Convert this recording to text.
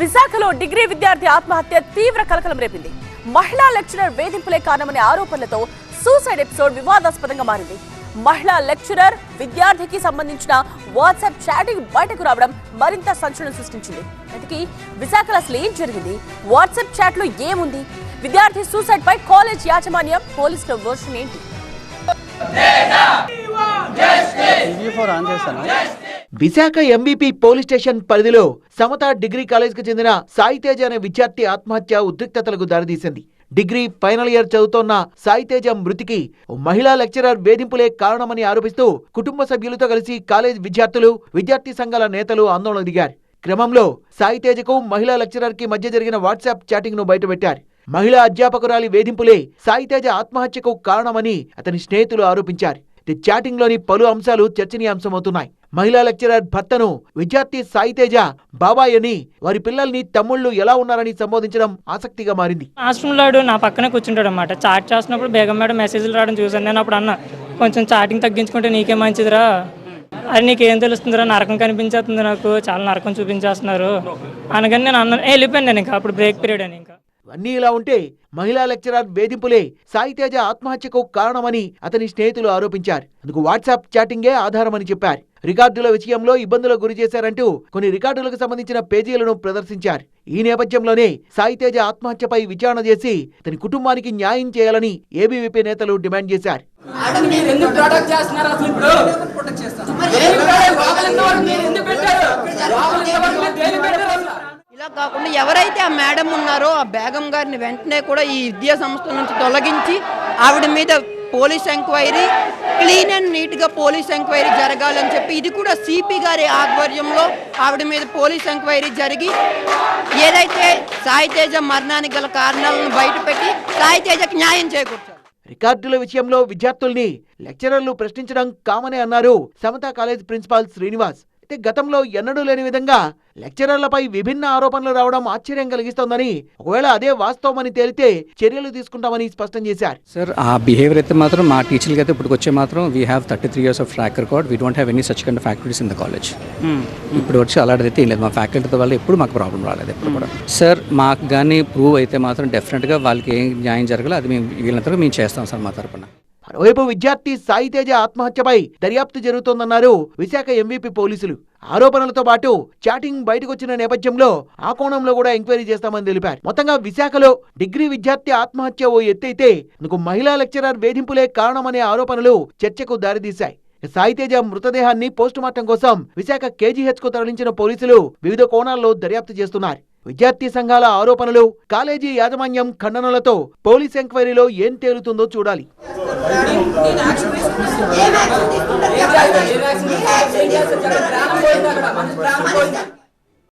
విశాఖలో డిగ్రీ విద్యార్థి ఆత్మహత్య తీవ్ర కలకలం రేపింది. మహిళా లెక్చరర్ వేధింపులే కారణమనే ఆరోపణలతో సూసైడ్ ఎపిసోడ్ వివాదాస్పదంగా మారింది. మహిళా లెక్చరర్ విద్యార్థికి సంబంధించిన వాట్సాప్ చాటింగ్ బయటకు రావడం మరింత సంచలనం సృష్టించింది. ఇంతకీ విశాఖలో అసలు ఏం జరిగింది? వాట్సాప్ చాట్లో ఏముంది? విద్యార్థి సూసైడ్ పై కాలేజ్ యాజమాన్యం పోలీసుల వర్షన్ ఏంటి? ఫోర్ ఆన్ చేశాను. విశాఖ ఎంబీపీ పోలీస్ స్టేషన్ పరిధిలో సమత డిగ్రీ కాలేజ్కి చెందిన సాయితేజ అనే విద్యార్థి ఆత్మహత్య ఉద్రిక్తతలకు దారితీసింది. డిగ్రీ ఫైనల్ ఇయర్ చదువుతోన్న సాయితేజ మృతికి మహిళా లెక్చరర్ వేధింపులే కారణమని ఆరోపిస్తూ కుటుంబ సభ్యులతో కలిసి కాలేజ్ విద్యార్థులు విద్యార్థి సంఘాల నేతలు ఆందోళన దిగారు. క్రమంలో సాయితేజకు మహిళా లెక్చరర్కి మధ్య జరిగిన వాట్సాప్ చాటింగ్ను బయటపెట్టారు. మహిళా అధ్యాపకురాలి వేధింపులే సాయితేజ ఆత్మహత్యకు కారణమని అతని స్నేహితులు ఆరోపించారు. ఈ చాటింగ్లోని పలు అంశాలు చర్చనీయాంశమవుతున్నాయి. మహిళా లెక్చరర్ భర్తను విద్యార్థి సాయితేజ బాబాయ్ అని వారి పిల్లల్ని తమ్ముళ్ళు ఎలా ఉన్నారని సంబోధించడం ఆసక్తిగా మారింది. హాస్టల్లో నా పక్కనే కూర్చుంటాడు అనమాట చాట్ చేస్తున్నప్పుడు బేగం మేడం మెసేజ్లు రావడం చూసాను నేను అప్పుడు అన్న కొంచెం చాటింగ్ తగ్గించుకుంటే నీకే మంచిదిరా? అది నీకేం తెలుస్తుందిరా? నరకం కనిపించేస్తుంది నాకు. చాలా నరకం చూపించేస్తున్నారు. అనగానే నేను అన్న వెళ్ళిపోయాను నేను ఇంకా. అప్పుడు బ్రేక్ పీరియడ్ అని ఇంకా. అన్నీ ఇలా ఉంటే మహిళా లెక్చరర్ వేధింపులే సాయితేజ ఆత్మహత్యకు కారణమని అతని స్నేహితులు ఆరోపించారు. అందుకు వాట్సాప్ చాటింగే ఆధారమని చెప్పారు. రికార్డుల విషయంలో ఇబ్బందులకు గురి చేశారంటూ కొన్ని రికార్డులకు సంబంధించిన పేజీలను ప్రదర్శించారు. ఈ నేపథ్యంలోనే సాయితేజ ఆత్మహత్యపై విచారణ చేసి అతని కుటుంబానికి న్యాయం చేయాలని ఏబీవీపీ నేతలు డిమాండ్ చేశారు. చేస్తున్నారు? అసలు ఇప్పుడు కాకుండా ఎవరైతే ఆ మేడం ఉన్నారో ఆ బేగం గారిని వెంటనే కూడా ఈ విద్యా సంస్థ నుంచి తొలగించి ఆవిడ మీద పోలీస్ ఎంక్వైరీ క్లీన్ అండ్ నీట్గా పోలీస్ ఎంక్వైరీ జరగాలని చెప్పి ఇది కూడా సిపి గారి ఆధ్వర్యంలో ఆవిడ మీద పోలీస్ ఎంక్వైరీ జరిగి ఏదైతే సాయితేజ మరణానికి గల కారణాలను బయటపెట్టి సాయితేజకి న్యాయం చేకూర్చారు. రికార్డుల విషయంలో విద్యార్థుల్ని లెక్చరర్లు ప్రశ్నించడం కామనే అన్నారు సమతా కాలేజ్ ప్రిన్సిపాల్ శ్రీనివాస్. అయితే గతంలో ఎన్నడూ లేని విధంగా లెక్చరర్లపై విభిన్న ఆరోపణలు రావడం ఆశ్చర్యం కలిగిస్తోందని ఒకవేళ అదే వాస్తవమని తేలితే చర్యలు తీసుకుంటామని స్పష్టం చేశారు. సార్ ఆ బిహేవియర్ అయితే మాత్రం మా టీచర్లకి అయితే ఇప్పుడు వచ్చే మాత్రం we have thirty three years of track record we don't have any such kind of activities in the college ఇప్పుడు వచ్చి అలాంటిది అయితే ఏం లేదు. మా ఫ్యాకల్టీతో వల్ల ఎప్పుడు మాకు ప్రాబ్లం రాలేదు ఎప్పుడు కూడా. సార్ మాకు కానీ ప్రూవ్ అయితే మాత్రం డెఫినెట్గా వాళ్ళకి ఏం న్యాయం జరగాలో అది మేము వీళ్ళంతగా మేము చేస్తాం సార్ మా తరపున. మరోవైపు విద్యార్థి సాయితేజ ఆత్మహత్యపై దర్యాప్తు జరుగుతోందన్నారు విశాఖ ఎంవీపీ పోలీసులు. ఆరోపణలతో పాటు చాటింగ్ బయటకొచ్చిన నేపథ్యంలో ఆ కోణంలో కూడా ఎంక్వైరీ చేస్తామని తెలిపారు. మొత్తంగా విశాఖలో డిగ్రీ విద్యార్థి ఆత్మహత్య ఓ ఎత్తైతే అందుకు మహిళా లెక్చరర్ వేధింపులే కారణమనే ఆరోపణలు చర్చకు దారితీశాయి. సాయితేజ మృతదేహాన్ని పోస్టుమార్టం కోసం విశాఖ కేజీహెచ్కు తరలించిన పోలీసులు వివిధ కోణాల్లో దర్యాప్తు చేస్తున్నారు. విద్యార్థి సంఘాల ఆరోపణలు కాలేజీ యాజమాన్యం ఖండనలతో పోలీస్ ఎంక్వైరీలో ఏం తేలుతుందో చూడాలి